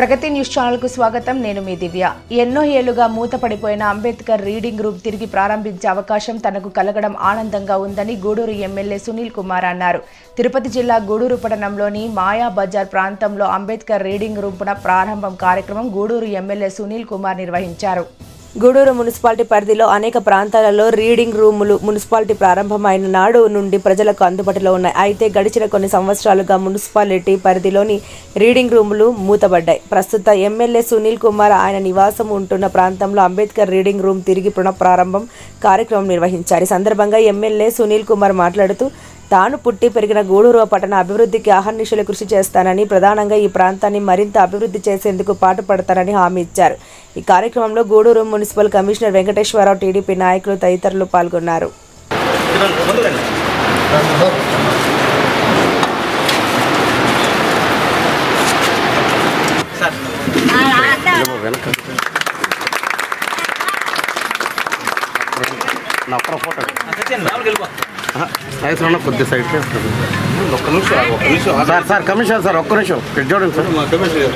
ప్రగతి news ఛానల్కు స్వాగతం. నేను మీ దివ్య. ఎన్నో ఏళ్ళుగా మూతపడిపోయిన అంబేద్కర్ రీడింగ్ గ్రూప్ తిరిగి ప్రారంభించే అవకాశం తనకు కలగడం ఆనందంగా ఉందని గూడూరు ఎమ్మెల్యే సునీల్ కుమార్ అన్నారు. తిరుపతి జిల్లా గూడూరు పట్టణంలోని మాయా బజార్ ప్రాంతంలో అంబేద్కర్ రీడింగ్ రూమ్ ప్రారంభం కార్యక్రమం గూడూరు ఎమ్మెల్యే సునీల్ కుమార్ నిర్వహించారు. గూడూరు మున్సిపాలిటీ పరిధిలో అనేక ప్రాంతాలలో రీడింగ్ రూములు మున్సిపాలిటీ ప్రారంభమైన నాడు నుండి ప్రజలకు అందుబాటులో ఉన్నాయి. అయితే గడిచిన కొన్ని సంవత్సరాలుగా మున్సిపాలిటీ పరిధిలోని రీడింగ్ రూములు మూతబడ్డాయి ప్రస్తుత ఎమ్మెల్యే సునీల్ కుమార్ ఆయన నివాసం ఉంటున్న ప్రాంతంలో అంబేద్కర్ రీడింగ్ రూమ్ తిరిగి పునఃప్రారంభం కార్యక్రమం నిర్వహించారు. ఈ సందర్భంగా ఎమ్మెల్యే సునీల్ కుమార్ మాట్లాడుతూ తాను పుట్టి పెరిగిన గూడూరు పట్టణ అభివృద్ధికి అహర్నిశలు కృషి చేస్తానని ప్రధానంగా ఈ ప్రాంతాన్ని మరింత అభివృద్ధి చేసేందుకు పాటుపడతానని హామీ ఇచ్చారు. ఈ కార్యక్రమంలో Gudur municipal commissioner Venkateswararao TDP నాయకులు తదితరులు పాల్గొన్నారు. నా ఫోటో. సత్యం రావుకి వెళ్ళిపో రైతులో కొద్ది సైడ్ ఒక్క నిమిషం ఒక్క నిమిషం. సార్ సార్ కమిషన్ సార్ ఒక్క నిమిషం. చూడండి సార్. మా కమిషనర్ గారు.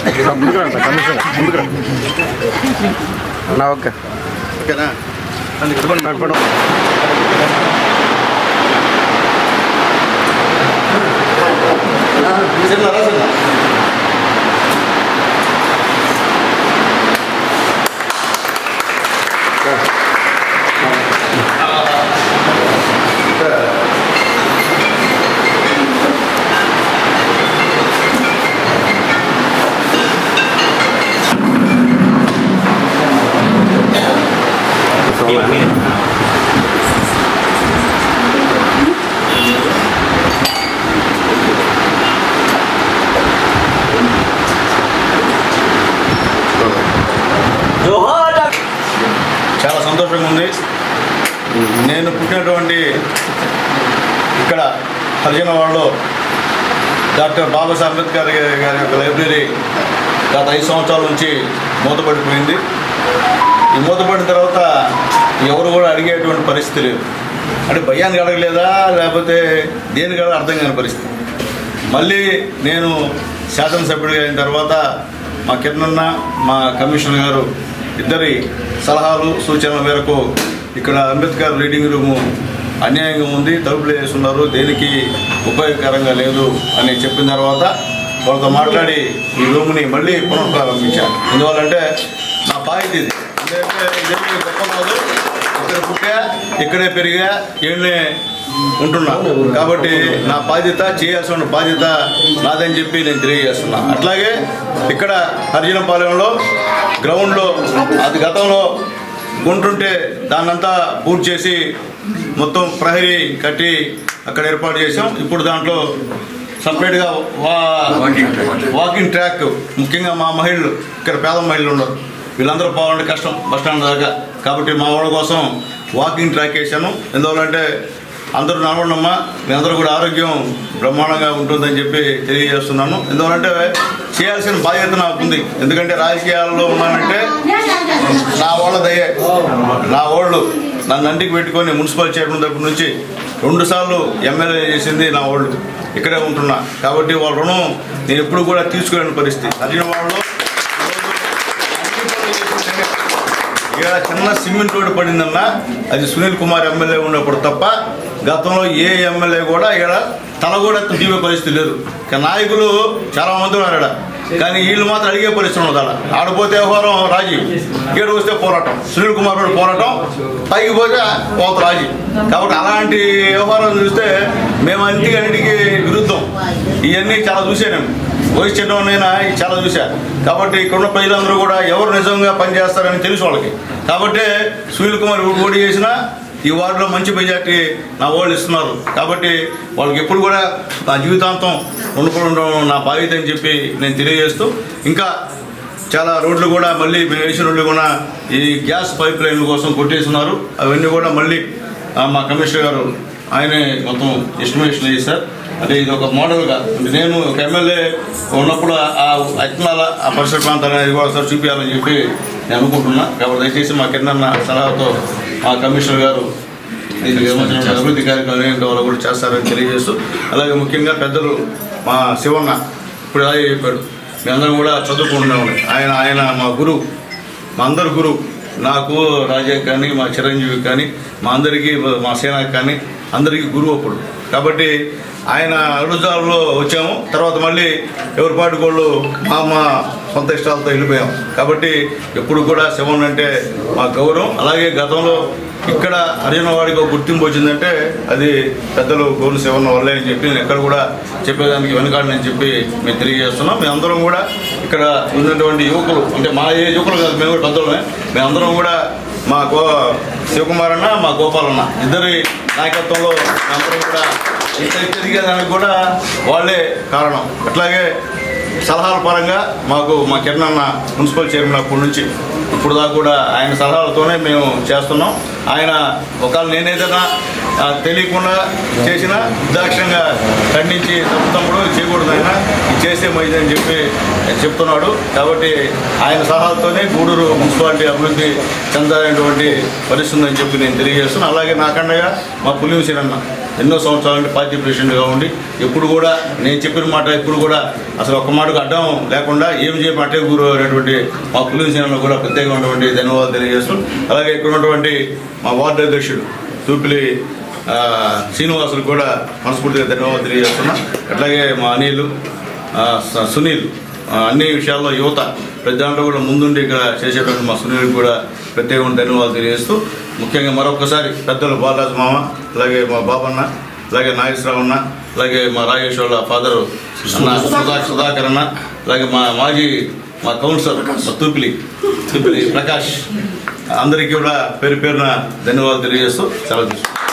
Sir, commission. ముందుకు రండి. నా ఓకే. ఓకేనా. ఇప్పుడు చిన్న రా చిన్న. చాలా సంతోషంగా ఉంది. నేను పుట్టినటువంటి ఇక్కడ హరిజనవాడలో డాక్టర్ బాబాసాహెబ్ అంబేద్కర్ గారి గారి యొక్క లైబ్రరీ గత ఐదు సంవత్సరాల నుంచి మూతపడిపోయింది. ఈ మూతపడిన తర్వాత ఎవరు కూడా అడిగేటువంటి పరిస్థితి లేదు. అంటే భయానికి అడగలేదా? లేకపోతే దేనికి అడగ అర్థం కాని పరిస్థితి. మళ్ళీ నేను శాసనసభ్యుడిగా అయిన తర్వాత మా కిరణన్న మా కమిషనర్ గారు ఇద్దరి సలహాలు సూచనల మేరకు ఇక్కడ అంబేద్కర్ రీడింగ్ రూము అన్యాయంగా ఉంది తలుపులు వేస్తున్నారు దేనికి ఉపయోగకరంగా లేదు అని చెప్పిన తర్వాత వాళ్ళతో మాట్లాడి ఈ రూమ్ని మళ్ళీ పునఃప్రారంభించాను ఎందువల్లంటే నా బాధ్యత ఇది. ఎందుకంటే గొప్ప కాదు ఇక్కడ పుట్టా ఇక్కడే పెరిగా ఏళ్ళే ఉంటున్నా. కాబట్టి నా బాధ్యత చేయాల్సిన బాధ్యత నాదని చెప్పి నేను తెలియజేస్తున్నా. అట్లాగే ఇక్కడ హరిజనపాలెంలో గ్రౌండ్లో అది గతంలో గుంటుంటే దాన్నంతా పూర్తి చేసి మొత్తం ప్రహరీ కట్టి అక్కడ ఏర్పాటు చేసాం ఇప్పుడు దాంట్లో సపరేట్గా వా వాకింగ్ ట్రాక్ ముఖ్యంగా మా మహిళలు ఇక్కడ పేద మహిళలు ఉన్నారు. వీళ్ళందరూ పోవాలంటే కష్టం బస్ స్టాండ్ దాకా. కాబట్టి మా వాళ్ళ కోసం వాకింగ్ ట్రాక్ వేసాను ఎందువల్లంటే అందరూ నడవండమ్మా. మీ అందరూ కూడా ఆరోగ్యం బ్రహ్మాండంగా ఉంటుందని చెప్పి తెలియజేస్తున్నాను. ఎందుకంటే చేయాల్సిన బాధ్యత నాకు ఉంది ఎందుకంటే రాజకీయాల్లో ఉన్నానంటే నా వాళ్ళ దయే. నా వాళ్ళు నన్ను అంటికి పెట్టుకొని మున్సిపల్ చైర్మన్ దగ్గర నుంచి రెండు సార్లు ఎమ్మెల్యే చేసింది నా వాళ్ళు ఇక్కడే ఉంటున్నా. కాబట్టి వాళ్ళ రుణం నేను ఎప్పుడు కూడా తీసుకోలేని పరిస్థితి. అడిగిన వాళ్ళు ఇక్కడ చిన్న సిమెంట్ రోడ్డు పడిందన్న అది సునీల్ కుమార్ ఎమ్మెల్యే ఉన్నప్పుడు తప్ప గతంలో ఏ ఎమ్మెల్యే కూడా ఇక్కడ తల కూడా తీవే పరిస్థితి లేదు. నాయకులు చాలా మంది ఉన్నారు ఇక్కడ కానీ వీళ్ళు మాత్రం అడిగే పరిస్థితి ఉండదు అలా. ఆడిపోతే వ్యవహారం రాజీ. ఇక్కడ వస్తే పోరాటం. సునీల్ కుమార్ గారు పోరాటం. పైకి పోతే పోత రాజీ. కాబట్టి అలాంటి వ్యవహారం చూస్తే మేము అన్నిటికీ అన్నిటికీ విరుద్ధం. ఇవన్నీ చాలా చూసాను వయసు చిన్నవాడినైనా చాలా చూశాను కాబట్టి ఇక్కడున్న ప్రజలందరూ కూడా ఎవరు నిజంగా పనిచేస్తారని తెలుసు వాళ్ళకి. కాబట్టి సునీల్ కుమార్ పోటీ చేసినా ఈ వార్డులో మంచి మెజార్టీ నా వాళ్ళు ఇస్తున్నారు. కాబట్టి వాళ్ళకి ఎప్పుడు కూడా నా జీవితాంతం రుణపడి ఉండడం నా బాధ్యత అని చెప్పి నేను తెలియజేస్తూ ఇంకా చాలా రోడ్లు కూడా మళ్ళీ మేము వేసిన రోడ్లు కూడా ఈ గ్యాస్ పైప్ లైన్ల కోసం కొట్టేస్తున్నారు. అవన్నీ కూడా మళ్ళీ మా కమిషనర్ గారు ఆయనే మొత్తం ఎస్టిమేషన్ చేశారు అంటే ఇది ఒక మోడల్గా అంటే నేను ఒక ఎమ్మెల్యే ఉన్నప్పుడు ఆ- ఆ ఆ పరిసర ప్రాంతాన్ని అనేది కూడా ఒకసారి చూపించాలని చెప్పి నేను అనుకుంటున్నా. కాబట్టి దయచేసి మా కింద సలహాతో మా కమిషనర్ గారు అభివృద్ధి కార్యక్రమాలు ఏంటో వాళ్ళు కూడా చేస్తారని తెలియజేస్తూ అలాగే ముఖ్యంగా పెద్దలు మా శివన్న ఇప్పుడు అలాగే చెప్పాడు. మీ అందరం కూడా చదువుకుంటున్నాం. ఆయన ఆయన మా గురువు. మా అందరి గురువు. నాకు రాజా కానీ మా చిరంజీవి కానీ మా అందరికీ మా సేనకి కానీ అందరికీ గురువు అప్పుడు. కాబట్టి ఆయన అడుగుజాలలో వచ్చాము. తర్వాత మళ్ళీ ఎవరి పాటి వాళ్ళు మా మా సొంత ఇష్టాలతో వెళ్ళిపోయాం. కాబట్టి ఎప్పుడు కూడా శివన్ అంటే మా గౌరవం. అలాగే గతంలో ఇక్కడ హరిజన వాడికి ఒక గుర్తింపు వచ్చిందంటే అది పెద్దలు గౌరవ శివన్ వల్లే అని చెప్పి నేను ఎక్కడ కూడా చెప్పేదానికి వెనుకాడని చెప్పి మేము తెలియజేస్తున్నాం. మేమందరం కూడా ఇక్కడ ఉన్నటువంటి యువకులు అంటే మా ఏ యువకులు కాదు మేము కూడా పెద్దలమే. మేమందరం కూడా మా గో శివకుమార్ అన్న మా గోపాల్ అన్న ఇద్దరి నాయకత్వంలో అందరం కూడా ఇంత దానికి కూడా వాళ్ళే కారణం. అట్లాగే సలహాల పరంగా మాకు మా కిరణ్ అన్న మున్సిపల్ చైర్మన్ అప్పటి నుంచి ఇప్పుడు దాకా కూడా ఆయన సలహాలతోనే మేము చేస్తున్నాం. ఆయన ఒకవేళ నేనేదైనా తెలియకుండా చేసినా నిర్దాక్షిణ్యంగా ఖండించి తప్పు తమ్ముడు ఇది చేయకూడదు ఆయన చేసే మంచిది అని చెప్పి చెప్తున్నాడు. కాబట్టి ఆయన సలహాలతోనే గూడూరు మున్సిపాలిటీ అభివృద్ధి చెందాలనేటువంటి పరిస్థితుందని చెప్పి నేను తెలియజేస్తున్నాను. అలాగే నాకండగా మా పులింసిన ఎన్నో సంవత్సరాల నుండి పార్టీ ప్రెసిడెంట్గా ఉండి ఎప్పుడు కూడా నేను చెప్పిన మాట ఎప్పుడు కూడా అసలు ఒక్క మాటకు అడ్డం లేకుండా ఏం చేయమంటే గురు అనేటువంటి మా పులింసిన కూడా ప్రత్యేకమైనటువంటి ధన్యవాదాలు తెలియజేస్తూ అలాగే ఇక్కడ ఉన్నటువంటి మా వార్డు అధ్యక్షుడు తూపిలి శ్రీనివాసులు కూడా మనస్ఫూర్తిగా ధన్యవాదాలు తెలియజేస్తున్నా. అట్లాగే మా అనిల్ సునీల్ అన్ని విషయాల్లో యువత ప్రతి దాంట్లో కూడా ముందుండి ఇక్కడ చేసేటువంటి మా సునీల్ కూడా ప్రత్యేకమైన ధన్యవాదాలు తెలియజేస్తూ ముఖ్యంగా మరొకసారి పెద్దలు బాలరాజు మామ అలాగే మా బాబన్న అలాగే నాగేశ్వరరావు అన్న అలాగే మా రాజేష్ వాళ్ళ ఫాదరు సుధా సుధాకర్ అన్న అలాగే మా మాజీ మా కౌన్సిలర్ మా తూపిలి తూపిలి ప్రకాష్. అందరికీ కూడా పేరు పేరున ధన్యవాదాలు తెలియజేస్తూ సెలవు తీసుకుంటాం